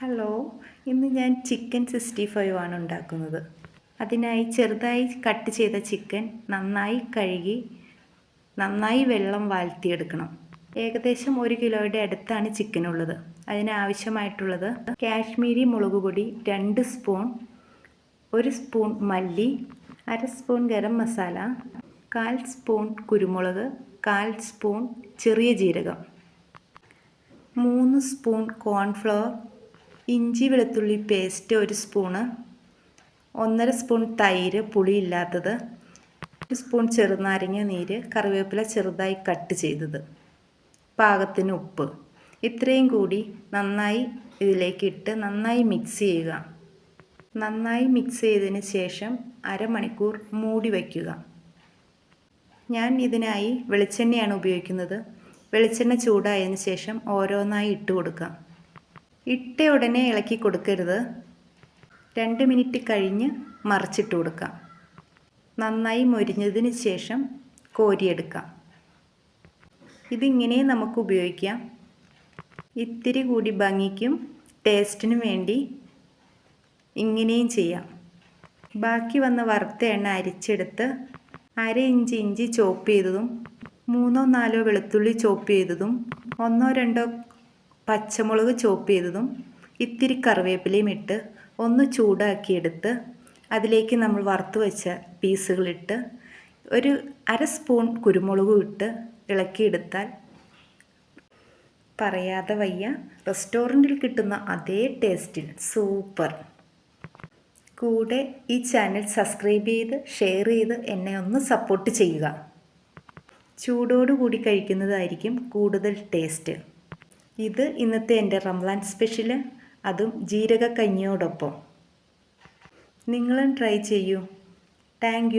Hello ഇന്ന് ഞാൻ chicken sixty five ആണ് ഉണ്ടാക്കുന്നത്. അതിനായി ചെറുതായി കട്ട് ചെയ്ത ചിക്കൻ നന്നായി കഴുകി നന്നായി വെള്ളം വാഴ്ത്തിയെടുക്കണം. ഏകദേശം ഒരു കിലോയുടെ അടുത്താണ് ചിക്കൻ ഉള്ളത് അതിനാവശ്യമായിട്ടുള്ളത് കാശ്മീരി മുളക് പൊടി രണ്ട് സ്പൂൺ ഒരു സ്പൂൺ മല്ലി അര സ്പൂൺ ഗരം മസാല കാൽ സ്പൂൺ കുരുമുളക് കാൽ സ്പൂൺ ചെറിയ ജീരകം മൂന്ന് സ്പൂൺ കോൺഫ്ലവർ ഇഞ്ചി വെളുത്തുള്ളി പേസ്റ്റ് ഒരു സ്പൂണ് ഒന്നര സ്പൂൺ തൈര് പുളിയില്ലാത്തത് ഒരു സ്പൂൺ ചെറുനാരങ്ങ നീര് കറിവേപ്പില ചെറുതായി കട്ട് ചെയ്തത് പാകത്തിന് ഉപ്പ്. ഇത്രയും കൂടി നന്നായി ഇതിലേക്ക് ഇട്ട് നന്നായി മിക്സ് ചെയ്യുക. നന്നായി മിക്സ് ചെയ്തതിന് ശേഷം അരമണിക്കൂർ മൂടി വയ്ക്കുക. ഞാൻ ഇതിനായി വെളിച്ചെണ്ണയാണ് ഉപയോഗിക്കുന്നത്. വെളിച്ചെണ്ണ ചൂടായതിന് ശേഷം ഓരോന്നായി ഇട്ട് കൊടുക്കാം ഇട്ട ഉടനെ ഇളക്കി കൊടുക്കരുത്. രണ്ട് മിനിറ്റ് കഴിഞ്ഞ് മറിച്ചിട്ട് കൊടുക്കാം. നന്നായി മൊരിഞ്ഞതിന് ശേഷം കോരിയെടുക്കാം. ഇതിങ്ങനെ നമുക്ക് ഉപയോഗിക്കാം. ഇത്തിരി കൂടി ഭംഗിക്കും ടേസ്റ്റിനും വേണ്ടി ഇങ്ങനെയും ചെയ്യാം. ബാക്കി വന്ന വറുത്ത എണ്ണ അരിച്ചെടുത്ത് അര ഇഞ്ച് ഇഞ്ചി ചോപ്പ് ചെയ്തതും മൂന്നോ നാലോ വെളുത്തുള്ളി ചോപ്പ് ചെയ്തതും ഒന്നോ രണ്ടോ പച്ചമുളക് ചോപ്പ് ചെയ്തതും ഇത്തിരി കറിവേപ്പിലയും ഇട്ട് ഒന്ന് ചൂടാക്കിയെടുത്ത് അതിലേക്ക് നമ്മൾ വറുത്ത് വെച്ച പീസുകളിട്ട് ഒരു അര സ്പൂൺ കുരുമുളകും ഇട്ട് ഇളക്കിയെടുത്താൽ പറയാതെ വയ്യ. റെസ്റ്റോറന്റിൽ കിട്ടുന്ന അതേ ടേസ്റ്റിൽ സൂപ്പർ. കൂടെ ഈ ചാനൽ സബ്സ്ക്രൈബ് ചെയ്ത് ഷെയർ ചെയ്ത് എന്നെ ഒന്ന് സപ്പോർട്ട് ചെയ്യുക. ചൂടോടുകൂടി കഴിക്കുന്നതായിരിക്കും കൂടുതൽ ടേസ്റ്റ് ഇത് ഇന്നത്തെ എന്റെ റംലാൻ സ്പെഷ്യൽ അതും ജീരക കഞ്ഞിയോടൊപ്പം നിങ്ങളും ട്രൈ ചെയ്യൂ. താങ്ക്